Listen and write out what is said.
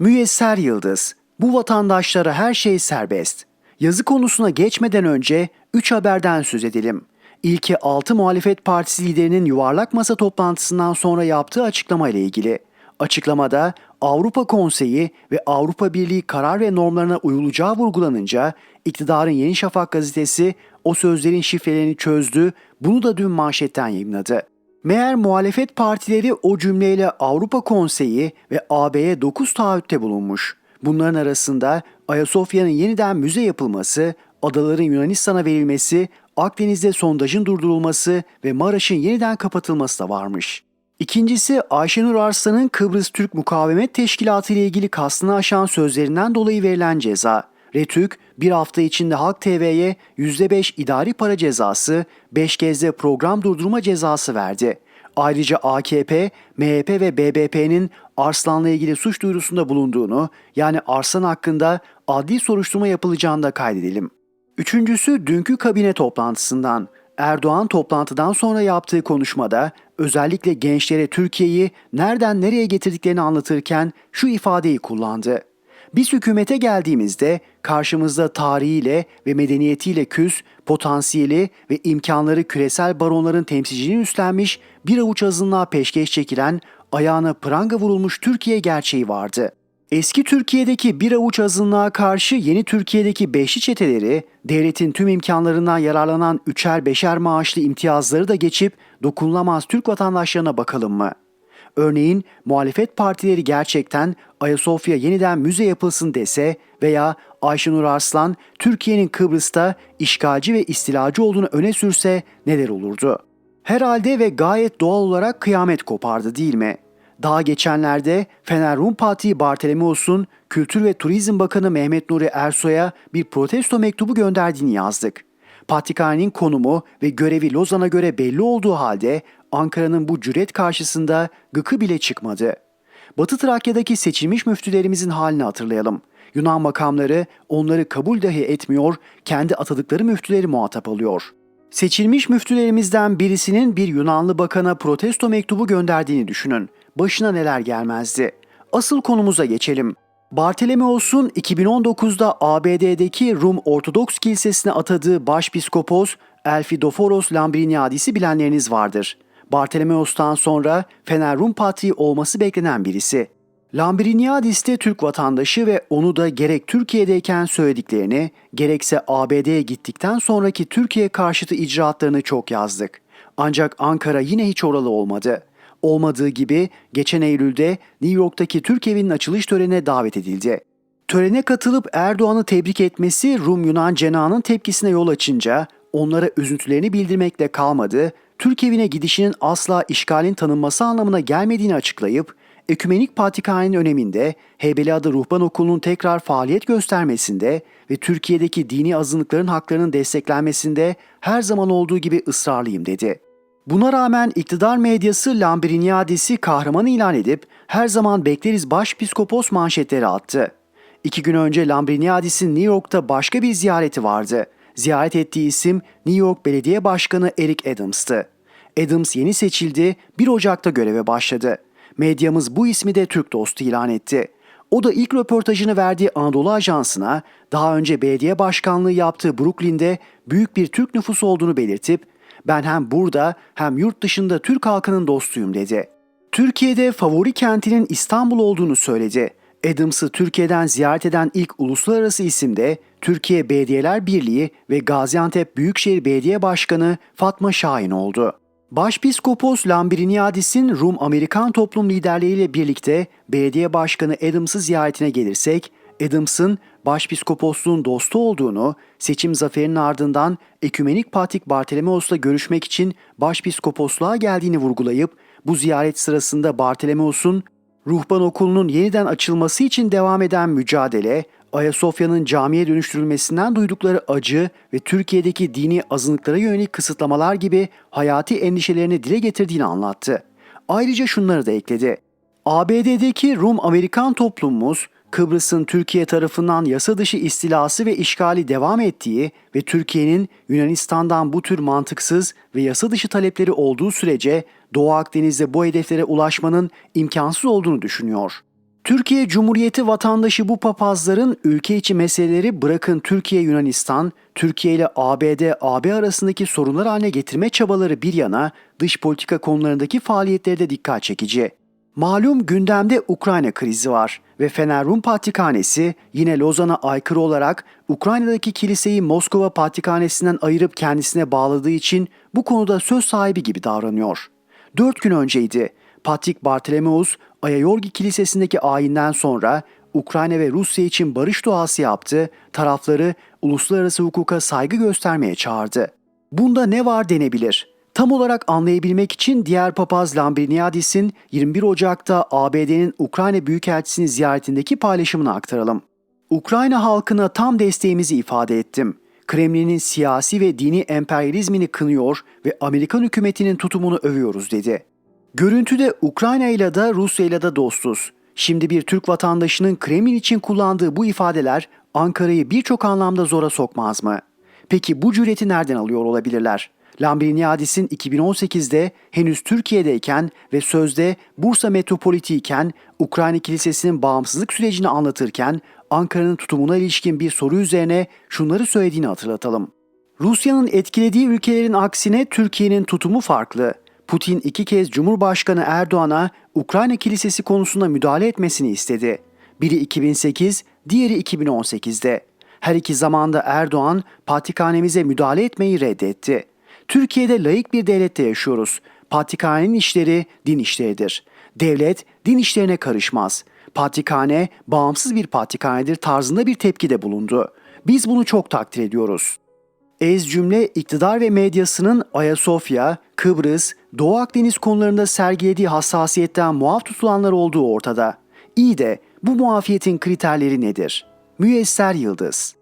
Müyesser Yıldız, bu vatandaşlara her şey serbest. Yazı konusuna geçmeden önce 3 haberden söz edelim. İlki 6 muhalefet partisi liderinin yuvarlak masa toplantısından sonra yaptığı açıklama ile ilgili. Açıklamada Avrupa Konseyi ve Avrupa Birliği karar ve normlarına uyulacağı vurgulanınca iktidarın Yeni Şafak gazetesi o sözlerin şifrelerini çözdü, bunu da dün manşetten yayınladı. Meğer muhalefet partileri o cümleyle Avrupa Konseyi ve AB'ye 9 taahhütte bulunmuş. Bunların arasında Ayasofya'nın yeniden müze yapılması, adaların Yunanistan'a verilmesi, Akdeniz'de sondajın durdurulması ve Maraş'ın yeniden kapatılması da varmış. İkincisi Ayşenur Arslan'ın Kıbrıs Türk Mukavemet Teşkilatı ile ilgili kastını aşan sözlerinden dolayı verilen ceza. Retük bir hafta içinde Halk TV'ye %5 idari para cezası, 5 kez de program durdurma cezası verdi. Ayrıca AKP, MHP ve BBP'nin Arslan'la ilgili suç duyurusunda bulunduğunu, yani Arslan hakkında adli soruşturma yapılacağını da kaydedelim. Üçüncüsü dünkü kabine toplantısından. Erdoğan toplantıdan sonra yaptığı konuşmada özellikle gençlere Türkiye'yi nereden nereye getirdiklerini anlatırken şu ifadeyi kullandı. Biz hükümete geldiğimizde karşımızda tarihiyle ve medeniyetiyle küs, potansiyeli ve imkanları küresel baronların temsilciliğini üstlenmiş bir avuç azınlığa peşkeş çekilen, ayağına pranga vurulmuş Türkiye gerçeği vardı. Eski Türkiye'deki bir avuç azınlığa karşı yeni Türkiye'deki beşli çeteleri, devletin tüm imkanlarından yararlanan üçer beşer maaşlı imtiyazları da geçip dokunulamaz Türk vatandaşlarına bakalım mı? Örneğin muhalefet partileri gerçekten Ayasofya yeniden müze yapılsın dese veya Ayşenur Arslan Türkiye'nin Kıbrıs'ta işgalci ve istilacı olduğunu öne sürse neler olurdu? Herhalde ve gayet doğal olarak kıyamet kopardı değil mi? Daha geçenlerde Fener Rum Fatih Bartolomeos'un Kültür ve Turizm Bakanı Mehmet Nuri Ersoy'a bir protesto mektubu gönderdiğini yazdık. Patrikhanenin konumu ve görevi Lozan'a göre belli olduğu halde Ankara'nın bu cüret karşısında gıkı bile çıkmadı. Batı Trakya'daki seçilmiş müftülerimizin halini hatırlayalım. Yunan makamları onları kabul dahi etmiyor, kendi atadıkları müftüleri muhatap alıyor. Seçilmiş müftülerimizden birisinin bir Yunanlı bakana protesto mektubu gönderdiğini düşünün. Başına neler gelmezdi. Asıl konumuza geçelim. Bartolomeos'un 2019'da ABD'deki Rum Ortodoks Kilisesi'ne atadığı başpiskopos Elfidoforos Lambriniadis'i bilenleriniz vardır. Bartolomeos'tan sonra Fener Rum Patriği olması beklenen birisi. Lambriniadis de Türk vatandaşı ve onu da gerek Türkiye'deyken söylediklerini, gerekse ABD'ye gittikten sonraki Türkiye karşıtı icraatlarını çok yazdık. Ancak Ankara yine hiç oralı olmadı. Olmadığı gibi geçen Eylül'de New York'taki Türk evinin açılış törenine davet edildi. Törene katılıp Erdoğan'ı tebrik etmesi Rum Yunan cenahının tepkisine yol açınca onlara üzüntülerini bildirmekle kalmadı, Türk evine gidişinin asla işgalin tanınması anlamına gelmediğini açıklayıp, Ekümenik Patrikhane'nin öneminde, Heybeliada Ruhban Okulu'nun tekrar faaliyet göstermesinde ve Türkiye'deki dini azınlıkların haklarının desteklenmesinde her zaman olduğu gibi ısrarlıyım dedi. Buna rağmen iktidar medyası Lambriniadis'i kahraman ilan edip her zaman bekleriz başpiskopos manşetleri attı. İki gün önce Lambriniadis'in New York'ta başka bir ziyareti vardı. Ziyaret ettiği isim New York Belediye Başkanı Eric Adams'tı. Adams yeni seçildi, 1 Ocak'ta göreve başladı. Medyamız bu ismi de Türk dostu ilan etti. O da ilk röportajını verdiği Anadolu Ajansı'na daha önce belediye başkanlığı yaptığı Brooklyn'de büyük bir Türk nüfusu olduğunu belirtip ben hem burada hem yurt dışında Türk halkının dostuyum dedi. Türkiye'de favori kentinin İstanbul olduğunu söyledi. Adams'ı Türkiye'den ziyaret eden ilk uluslararası isim de Türkiye Belediyeler Birliği ve Gaziantep Büyükşehir Belediye Başkanı Fatma Şahin oldu. Başpiskopos Lambriniadis'in Rum Amerikan toplum liderleriyle birlikte belediye başkanı Adams'ı ziyaretine gelirsek, Adams'ın başpiskoposluğun dostu olduğunu, seçim zaferinin ardından Ekümenik Patrik Bartolomeos'la görüşmek için başpiskoposluğa geldiğini vurgulayıp, bu ziyaret sırasında Bartolomeos'un ruhban okulunun yeniden açılması için devam eden mücadele, Ayasofya'nın camiye dönüştürülmesinden duydukları acı ve Türkiye'deki dini azınlıklara yönelik kısıtlamalar gibi hayati endişelerini dile getirdiğini anlattı. Ayrıca şunları da ekledi. ABD'deki Rum-Amerikan toplumumuz, Kıbrıs'ın Türkiye tarafından yasa dışı istilası ve işgali devam ettiği ve Türkiye'nin Yunanistan'dan bu tür mantıksız ve yasa dışı talepleri olduğu sürece Doğu Akdeniz'de bu hedeflere ulaşmanın imkansız olduğunu düşünüyor. Türkiye Cumhuriyeti vatandaşı bu papazların ülke içi meseleleri bırakın Türkiye Yunanistan, Türkiye ile ABD AB arasındaki sorunlar haline getirme çabaları bir yana dış politika konularındaki faaliyetleri de dikkat çekici. Malum gündemde Ukrayna krizi var ve Fener Rum Patrikhanesi yine Lozan'a aykırı olarak Ukrayna'daki kiliseyi Moskova Patrikhanesi'nden ayırıp kendisine bağladığı için bu konuda söz sahibi gibi davranıyor. Dört gün önceydi. Patrik Bartolomeus, Ayayorgi Kilisesi'ndeki ayinden sonra Ukrayna ve Rusya için barış duası yaptı, tarafları uluslararası hukuka saygı göstermeye çağırdı. Bunda ne var denebilir. Tam olarak anlayabilmek için diğer papaz Lambrinidis'in 21 Ocak'ta ABD'nin Ukrayna Büyükelçisini ziyaretindeki paylaşımını aktaralım. Ukrayna halkına tam desteğimizi ifade ettim. Kremlin'in siyasi ve dini emperyalizmini kınıyor ve Amerikan hükümetinin tutumunu övüyoruz dedi. Görüntüde Ukrayna ile de Rusya ile de dostuz. Şimdi bir Türk vatandaşının Kremlin için kullandığı bu ifadeler Ankara'yı birçok anlamda zora sokmaz mı? Peki bu cüreti nereden alıyor olabilirler? Lambrinidis'in 2018'de henüz Türkiye'deyken ve sözde Bursa metropolitiyken Ukrayna Kilisesi'nin bağımsızlık sürecini anlatırken Ankara'nın tutumuna ilişkin bir soru üzerine şunları söylediğini hatırlatalım. Rusya'nın etkilediği ülkelerin aksine Türkiye'nin tutumu farklı. Putin iki kez Cumhurbaşkanı Erdoğan'a Ukrayna Kilisesi konusunda müdahale etmesini istedi. Biri 2008, diğeri 2018'de. Her iki zamanda Erdoğan patrikhanemize müdahale etmeyi reddetti. Türkiye'de layık bir devlette yaşıyoruz. Patrikhanenin işleri din işleridir. Devlet din işlerine karışmaz. Patrikhane bağımsız bir patrikhanedir tarzında bir tepkide bulundu. Biz bunu çok takdir ediyoruz. Ez cümle iktidar ve medyasının Ayasofya, Kıbrıs, Doğu Akdeniz konularında sergilediği hassasiyetten muaf tutulanlar olduğu ortada. İyi de bu muafiyetin kriterleri nedir? Müyesser Yıldız